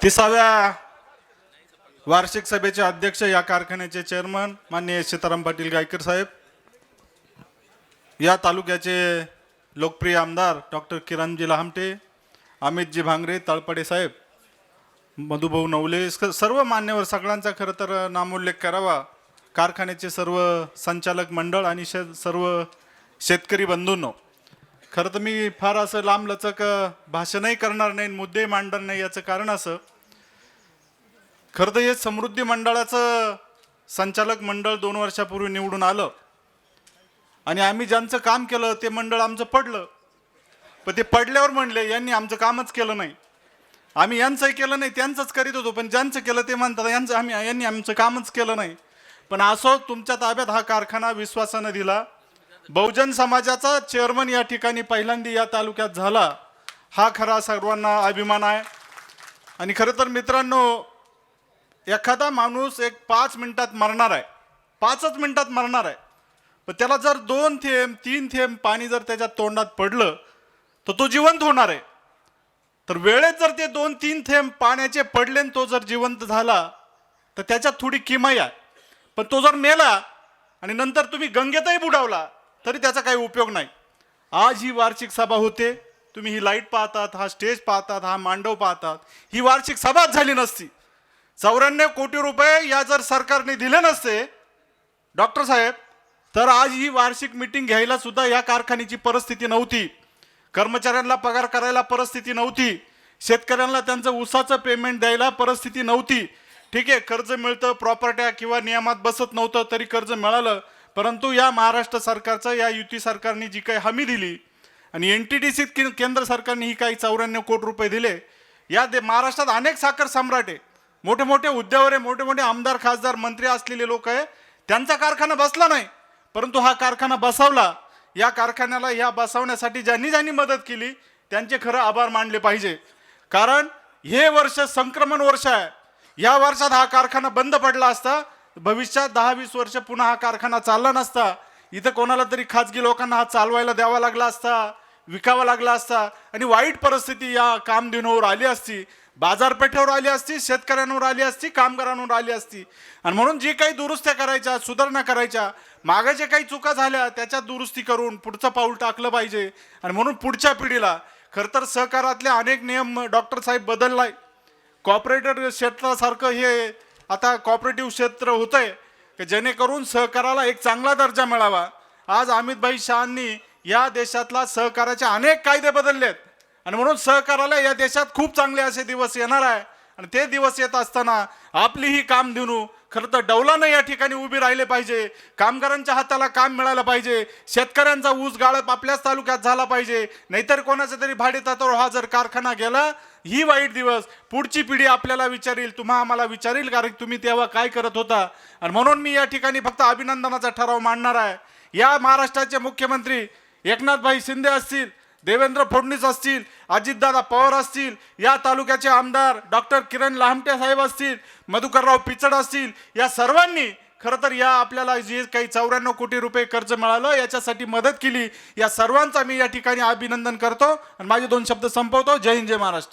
तिसाव्या वार्षिक सभेचे अध्यक्ष या कारखान्याचे चेअरमन माननीय सीताराम पाटील गायकर साहेब या तालुक्याचे लोकप्रिय आमदार डॉक्टर किरणजी लहामटे अमितजी भांगरे तळपडे साहेब मधुभाऊ नवले सर्व मान्यवर सगळ्यांचा खरं तर नामोल्लेख करावा. कारखान्याचे सर्व संचालक मंडळ आणि शे सर्व शेतकरी बंधूंनो खरं तर मी फार असं लांबलचक भाषणही करणार नाही मुद्दे मांडणार नाही याचं कारण असं. खरं तर हे समृद्धी मंडळाचं संचालक मंडळ दोन वर्षापूर्वी निवडून आलं. आणि आम्ही ज्यांचं काम केलं ते मंडळ आमचं पडलं. पण ते पडल्यावर म्हणले यांनी आमचं कामच केलं नाही. आम्ही यांचंही केलं नाही त्यांचंच करीत होतो पण ज्यांचं केलं ते म्हणतात यांचं आम्ही यांनी आमचं कामच केलं नाही. पण असो तुमच्या ताब्यात हा कारखाना विश्वासानं दिला. बहुजन समाजाचा चेअरमन या ठिकाणी पहिल्यांदा या तालुक्यात झाला. हा खरा सर्वांना अभिमान आहे. आणि खरं तर मित्रांनो एखादा माणूस एक पाच मिनिटात मरणार आहे. पाचच मिनिटात मरणार आहे. पण त्याला जर दोन थेंब तीन थेंब पाणी जर त्याच्या तोंडात पडलं तर तो जिवंत होणार आहे. तर वेळेत जर ते दोन तीन थेंब पाण्याचे पडले आणि तो जर जिवंत झाला तर त्याच्यात थोडी किमई आहे. पण तो जर मेला आणि नंतर तुम्ही गंगेतही बुडावला तरी त्याचा काही उपयोग नाही. आज ही वार्षिक सभा होते. तुम्ही ही लाइट पाहतात हा स्टेज पाहतात हा मांडव पाहतात. ही वार्षिक सभाच झाली नसती. चौऱ्याण्णव कोटी रुपये या जर सरकारने दिले नसते डॉक्टर साहेब तर आज ही वार्षिक मीटिंग घ्यायला सुद्धा या कारखान्याची परिस्थिती नव्हती. कर्मचाऱ्यांना पगार करायला परिस्थिती नव्हती. शेतकऱ्यांना त्यांचं उसाचं पेमेंट द्यायला परिस्थिती नव्हती. ठीक आहे कर्ज मिळतं प्रॉपर्ट्या किंवा नियमात बसत नव्हतं तरी कर्ज मिळालं. परंतु या महाराष्ट्र सरकारचं या युती सरकारने जी काही हमी दिली आणि एन टी डी सीत केंद्र सरकारने ही काही चौऱ्याण्णव कोटी रुपये दिले या दे महाराष्ट्रात अनेक साखर सम्राट आहे मोठे मोठे उद्यावर आहे मोठे मोठे आमदार खासदार मंत्री असलेले लोक आहे. त्यांचा कारखाना बसला नाही परंतु हा कारखाना बसवला. या कारखान्याला या बसवण्यासाठी ज्यांनी ज्यांनी मदत केली त्यांचे खरं आभार मानले पाहिजे. कारण हे वर्ष संक्रमण वर्ष आहे. या वर्षात हा कारखाना बंद पडला असता भविष्यात दहा वीस वर्ष पुन्हा हा कारखाना चालला नसता इथं कोणाला तरी खाजगी लोकांना हा चालवायला द्यावा लागला असता विकावा लागला असता आणि वाईट परिस्थिती या कामधेनूवर आली असती बाजारपेठेवर आली असती शेतकऱ्यांवर आली असती कामगारांवर आली असती. आणि म्हणून जी काही दुरुस्त्या करायच्या सुधारणा करायच्या मागे जे काही चुका झाल्या त्याच्यात दुरुस्ती करून पुढचं पाऊल टाकलं पाहिजे. आणि म्हणून पुढच्या पिढीला खरं तर सहकारातले अनेक नियम डॉक्टर साहेब बदललाय. कॉपरेटर क्षेत्रासारखं हे आता कॉपरेटिव्ह क्षेत्र होतं आहे की जेणेकरून सहकाराला एक चांगला दर्जा मिळावा. आज अमितभाई शहांनी या देशातला सहकाराचे अनेक कायदे बदललेत आणि म्हणून सहकाराला या देशात खूप चांगले असे दिवस येणार आहे. आणि ते दिवस येत असताना आपली ही काम देणू खरं तर डौलानं या ठिकाणी उभी राहिले पाहिजे. कामगारांच्या हाताला काम मिळालं पाहिजे. शेतकऱ्यांचा ऊस गाळप आपल्याच तालुक्यात झाला पाहिजे. नाहीतर कोणाचा तरी भाडेतत्वावर हा जर कारखाना गेला ही वाईट दिवस. पुढची पिढी आपल्याला विचारील तुम्हा आम्हाला विचारील कारण तुम्ही तेव्हा काय करत होता? आणि म्हणून मी या ठिकाणी फक्त अभिनंदनाचा ठराव मांडणार आहे. या महाराष्ट्राचे मुख्यमंत्री एकनाथभाई शिंदे असतील देवेंद्र फडणवीस असतील अजितदादा पवार असतील या तालुक्याचे आमदार डॉक्टर किरण लामटे साहेब असतील मधुकरराव पिचड असतील या सर्वांनी खरं तर या आपल्याला जे काही चौऱ्याण्णव कोटी रुपये कर्ज मिळालं याच्यासाठी मदत केली. या सर्वांचा मी या ठिकाणी अभिनंदन करतो. आणि माझे दोन शब्द संपवतो. जय हिंद जय महाराष्ट्र.